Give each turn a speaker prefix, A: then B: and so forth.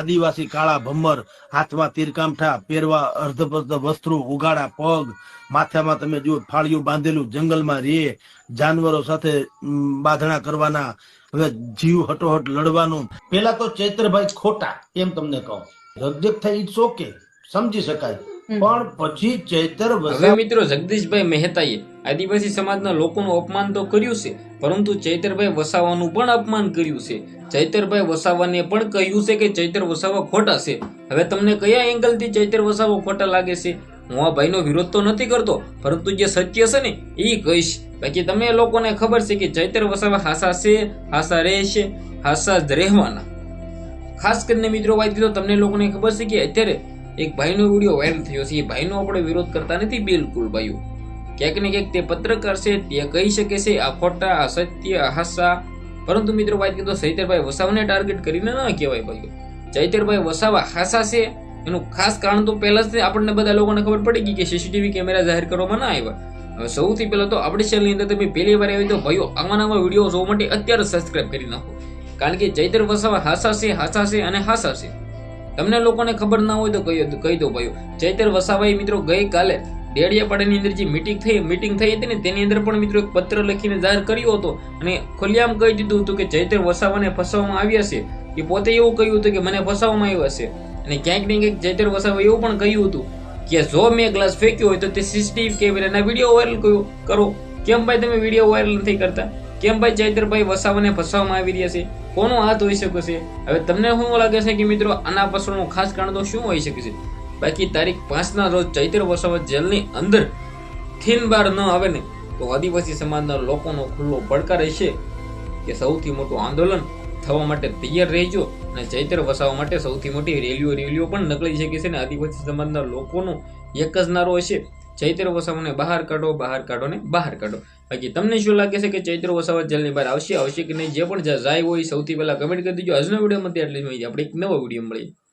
A: આદિવાસી કાળા ભમર હાથમાં તીરકામઠા પહેરવા અર્ધપર્ધ વસ્ત્રો ઉગાડા પગ માથામાં તમે જુઓ ફાળિયું બાંધેલું જંગલમાં રે જાનવરો સાથે બાંધણા કરવાના હવે જીવ હટોહટ લડવાનું. પેલા તો ચૈત્રભાઈ ખોટા એમ તમને કહું. રજક થઈ ઇટ્સ ઓકે સમજી શકાય. પણ પછી ચૈતર
B: હવે મિત્રો જગદીશભાઈ મહેતાએ આદિવાસી સમાજના લોકોનું અપમાન તો કર્યું છે, પરંતુ ચૈતરભાઈ વસાવાનું પણ અપમાન કર્યું છે. ચૈતરભાઈ વસાવાને પણ કહ્યું છે કે ચૈતર વસાવા ખોટા છે. હવે તમને કયા એંગલથી ચૈતર વસાવા ખોટા લાગે છે? હું આ ભાઈનો વિરોધ તો નથી કરતો, પરંતુ જે સત્ય છે ને, એ કહીશ. બાકી તમે લોકોને ખબર છે કે ચૈતર વસાવા હાસા છે, હાસા રહેશે, હાસા જ રહેવાના. ખાસ કરીને મિત્રો વાત કરો તમને લોકોને ખબર છે કે અત્યારે એક ભાઈનો વીડિયો વાયરલ થયો છે. એ ભાઈનો આપણે વિરોધ કરતા નથી બિલકુલ ભાઈઓ. ક્યાંક ને ક્યાંક તે પત્રકાર છે, તે કહી શકે છે, આ ખોટા, આ સત્ય હાસા પરંતુ મિત્રો વાત કરીએ તો ચૈતરભાઈ વસાવાને ટાર્ગેટ કરીને ન કહેવાય ભાઈઓ. ચૈતરભાઈ વસાવા હાસા છે. એનું ખાસ કારણ તો પહેલા જ આપણને બધા લોકોને ખબર પડી ગઈ કે સીસીટીવી કેમેરા જાહેર કરવામાં ના આવ્યા. હવે સૌથી પહેલા તો આપણી ચેનલની અંદર તમે પહેલી વાર આવી તો ભાઈઓ આવા નવા વીડિયો જોવા માટે અત્યારે સબસ્ક્રાઇબ કરી નાખો. કારણ કે ચૈતર વસાવા હાસા છે હાસા છે અને હાસા છે. તમને લોકોને ખબર ના હોય તો કહી કહી દો ભાઈઓ. ચૈતર વસાવાએ મિત્રો ગઈકાલે ડેડિયાપાડાની અંદર જે મિટિંગ થઈ મિટિંગ થઈ હતી ને તેની અંદર પણ મિત્રો એક પત્ર લખીને જાહેર કર્યો હતો અને ખુલ્લામ કહી દીધું હતું કે ચૈતર વસાવાને ફસાવવામાં આવ્યા છે. એ પોતે એવું કહ્યું હતું કે મને ફસાવવામાં આવ્યા છે. અને ક્યાંક ને ક્યાંક ચૈતર વસાવા એવું પણ કહ્યું હતું કે જો મેં ગ્લાસ ફેંક્યો હોય તો તે સીસીટીવી કેમેરાના વીડિયો વાયરલ કરો. કેમ ભાઈ તમે વીડિયો વાયરલ નથી કરતા? કેમ ભાઈ ચૈતરભાઈ વસાવાને ફસાવવામાં આવી રહ્યા છે? કોનો હાથ હોઈ શકે છે? હવે તમને શું લાગે છે કે મિત્રો આના પાછળનું ખાસ કારણ તો શું હોઈ શકે છે? બાકી તારીખ પાંચના રોજ ચૈત્ર વસાવત જેલની અંદર થીન બાર ન આવે ને, તો આદિવાસી સમાજના લોકોનો ખુલ્લો પડકાર રહેશે કે સૌથી મોટું આંદોલન થવા માટે તૈયાર રહેજો અને ચૈત્ર વસાવા માટે સૌથી મોટી રેલીઓ રેલીઓ પણ નકળી શકે છે ને, આદિવાસી સમાજના લોકોનો એક જ નારો હશે. ચૈત્ર વસાવાને બહાર કાઢો બહાર કાઢો ને બહાર કાઢો. બાકી તમને શું લાગે છે કે ચૈત્ર વસાવા જેલની બહાર આવશે? આવશે કે નહીં? જે પણ જાય હોય સૌથી પહેલા કમેન્ટ કરી દેજો. આજનો વિડીયોમાંથી એટલી જ માહિતી આપણે એક નવો વીડિયો મળીએ.